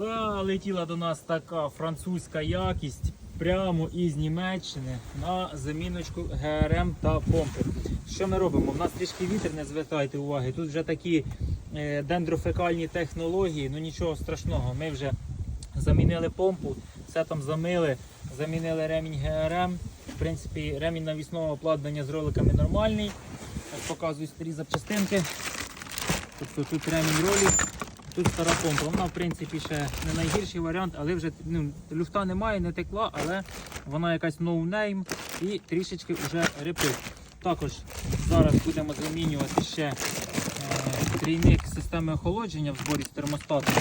Залетіла до нас така французька якість прямо із Німеччини на заміночку ГРМ та помпи. Що ми робимо? У нас трішки вітер, не звертайте уваги. Тут вже такі е, дендрофекальні технології, ну нічого страшного. Ми вже замінили помпу, все там замили, замінили ремінь ГРМ. В принципі, ремінь навісного обладнання з роликами нормальний. Ось показую старі запчастинки. Тобто тут ремінь ролик, тут стара помпа. Вона в принципі ще не найгірший варіант, але вже ну, люфта немає, не текла, але вона якась ноунейм і трішечки вже репить. Також зараз будемо замінювати ще е, трійник системи охолодження в зборі з термостату.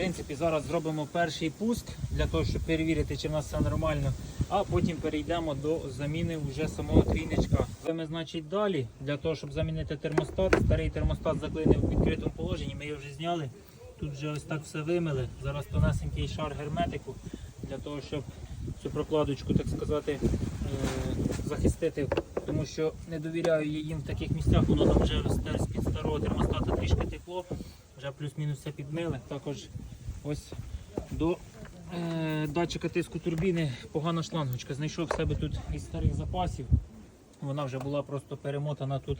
Принципі, зараз зробимо перший пуск для того, щоб перевірити, чи в нас все нормально, а потім перейдемо до заміни вже самого трійничка. Ми, значить, далі для того, щоб замінити термостат. Старий термостат заклинив в відкритому положенні. Ми його вже зняли. Тут вже ось так все вимили. Зараз тонесенький шар герметику для того, щоб цю прокладочку, так сказати, е, захистити, тому що не довіряю їм в таких місцях. Воно там вже з під старого термостата трішки текло. Вже плюс-мінус все підмили. Також ось до е, датчика тиску турбіни погана шлангочка. Знайшов в себе тут із старих запасів. Вона вже була просто перемотана тут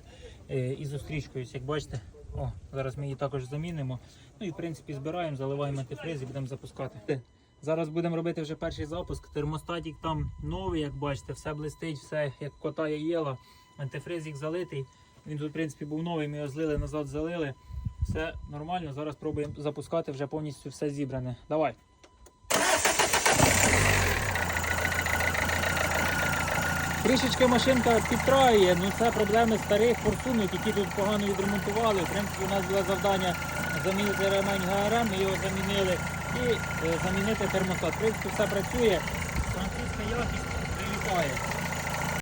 е, ізострічкою. Як бачите, о, зараз ми її також замінимо. Ну і в принципі збираємо, заливаємо антифриз і будемо запускати. Зараз будемо робити вже перший запуск. Термостатик там новий, як бачите, все блистить, все як кота яєла. Антифризик залитий. Він тут, в принципі, був новий, ми його злили, назад залили. Все нормально. Зараз пробуємо запускати вже повністю все зібране. Давай. Трішечки машинка підтраює, ну це проблеми старих форсунок, які тут погано відремонтували. В принципі, у нас було завдання замінити ремень ГРМ, ми його замінили і е, замінити термостат. В принципі, все працює. Французька якість прилітає.